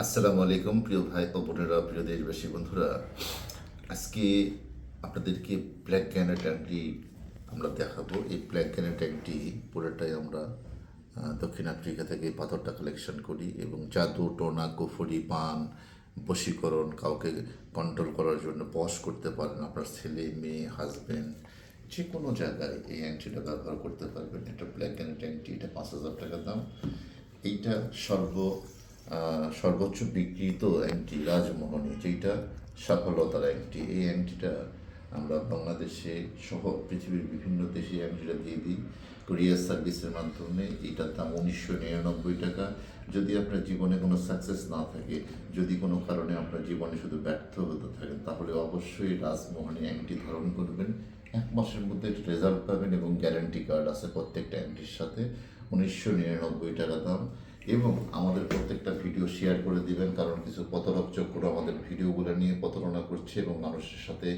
আসসালামু আলাইকুম প্রিয় ভাই ও বোনেরা, প্রিয় দেশবাসী, বন্ধুরা। আজকে আপনাদেরকে ব্ল্যাক গ্যানেট ট্যাঙ্কটি আমরা দেখাবো। এই ব্ল্যাক গ্যানেট ট্যাঙ্কটি পুরোটাই আমরা দক্ষিণ আফ্রিকা থেকে পাথরটা কালেকশন করি এবং জাদু, টোনা, কুফুরি, পান, বশীকরণ কাউকে কন্ট্রোল করার জন্য বশ করতে পারেন আপনার ছেলে, মেয়ে হাজবেন্ড যে কোনো জায়গায় এই অ্যান্টিটা ব্যবহার করতে পারবেন। এটা ব্ল্যাক গ্যানেট অ্যান্টি এটা পাঁচ হাজার টাকা দাম। এইটা সর্ব সর্বোচ্চ বিক্রিত অ্যান্টি রাজমোহনী যেটা সফলতার অ্যান্টি এই অ্যান্টিটা আমরা বাংলাদেশে সহ পৃথিবীর বিভিন্ন দেশে অ্যান্টিটা দিয়ে দিই। কুরিয়ার সার্ভিসের মাধ্যমে এটার দাম উনিশশো নিরানব্বই টাকা। যদি আপনার জীবনে কোনো সাকসেস না থাকে, যদি কোনো কারণে আপনার জীবনে শুধু ব্যর্থ হতে থাকেন, তাহলে অবশ্যই রাজমোহনী অ্যান্টি ধারণ করবেন। এক মাসের মধ্যে রেজাল্ট পাবেন এবং গ্যারান্টি কার্ড আছে প্রত্যেকটা অ্যান্টির সাথে। উনিশশো নিরানব্বই টাকা দাম। এবং আমাদের প্রত্যেকটা ভিডিও শেয়ার করে দিবেন, কারণ কিছু প্রতারক চক্র আমাদের ভিডিওগুলো নিয়ে প্রতারণা করছে এবং মানুষের সাথে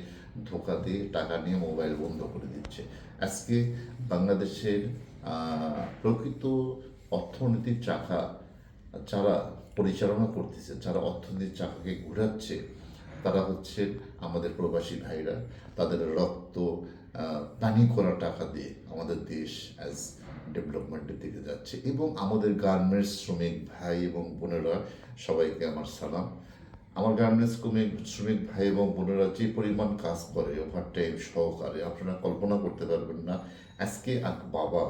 ধোকা দিয়ে টাকা নিয়ে মোবাইল বন্ধ করে দিচ্ছে। আজকে বাংলাদেশের প্রকৃত অর্থনীতির চাকা, যারা পরিচালনা করতেছে, যারা অর্থনীতির চাকাকে ঘোরাচ্ছে তারা হচ্ছে আমাদের প্রবাসী ভাইরা। তাদের রক্ত পানি করা টাকা দিয়ে আমাদের দেশ অ্যাজ ডেভেলপমেন্টের দিকে যাচ্ছে। এবং আমাদের গার্মেন্টস শ্রমিক ভাই এবং বোনেরা, সবাইকে আমার সালাম। আমার গার্মেন্টস শ্রমিক শ্রমিক ভাই এবং বোনেরা যে পরিমাণ কাজ করে ওভার টাইম সহকারে, আপনারা কল্পনা করতে পারবেন না আজকে এক বাবা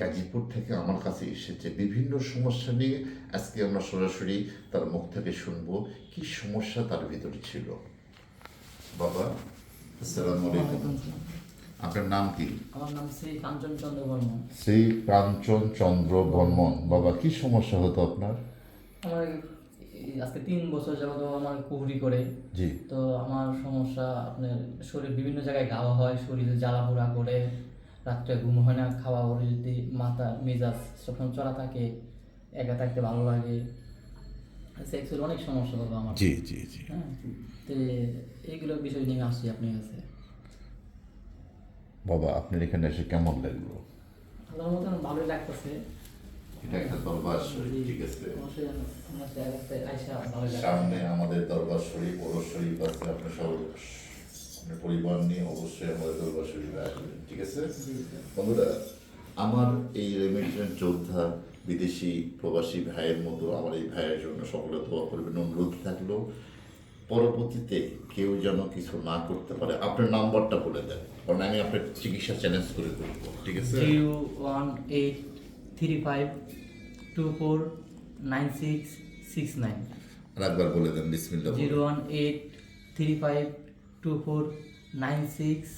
গাজীপুর থেকে আমার কাছে এসেছে। বিভিন্ন সমস্যা নিয়ে আজকে আমরা সরাসরি তার মুখ থেকে শুনব কি সমস্যা তার ভিতরে ছিল? বাবা আসসালামু আলাইকুম। আপনার নাম কি? আমার নাম শ্রী কাঞ্চন চন্দ্র বর্মন। শ্রী কাঞ্চন চন্দ্র বর্মন। বাবা কি সমস্যা হতো আপনার? আমার আজকে তিন বছর যাবত আমার কুহুরি করে। জি। তো আমার সমস্যা আপনার শরীর বিভিন্ন জায়গায় ঘাওয়া হয় শরীরে জ্বালা পোড়া করে। রাত্রে ঘুম হয় না খাওয়া পরে যদি মাথা মেজাজ সবসময় চড়া থাকে একা থাকতে ভালো লাগে। সেক্সের অনেক সমস্যা বাবা আমার। জি জি জি। হ্যাঁ তো এইগুলো বিষয় নিয়ে আসছি আপনার কাছে। বাবা আপনার এখানে এসে কেমন লাগল? আল্লাহর মতো আমার ভালোই লাগতেছে। এটা একটা দরবার শরীফ ঠিক আছে। সামনে আমাদের দরবার শরীফ ওর শরীফ আছে আপনি সব আপনার পরিবার নিয়ে অবশ্যই আমাদের ঠিক আছে? বন্ধুরা আমার এই রেমিটেন্স যোদ্ধা বিদেশি প্রবাসী ভাইয়ের মতো আমার এই ভাইয়ের জন্য সকলে দোয়া করবেন অনুরোধ থাকল। পরবর্তীতে কেউ যেন কিছু না করতে পারে আপনার নাম্বারটা বলে দেন কারণ আমি আপনার চিকিৎসা চ্যালেঞ্জ করে করব ঠিক আছে? Zero one eight three five two four nine six six nine. আর একবার বলে দেন বিসমিল্লা zero one eight three five two four nine six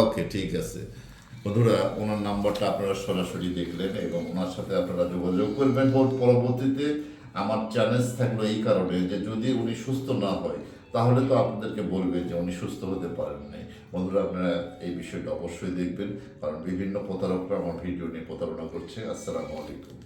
okay ঠিক আছে। বন্ধুরা, ওনার নাম্বারটা আপনারা সরাসরি দেখলেন এবং ওনার সাথে আপনারা যোগাযোগ করবেন। পরবর্তীতে আমার চ্যালেঞ্জ থাকল এই কারণে যে যদি উনি সুস্থ না হয়, তাহলে তো আপনাদেরকে বলবে যে উনি সুস্থ হতে পারেন নাই। বন্ধুরা, আপনারা এই বিষয়টা অবশ্যই দেখবেন, কারণ বিভিন্ন প্রতারকরা আমার ভিডিও নিয়ে প্রতারণা করছে। আসসালামু আলাইকুম।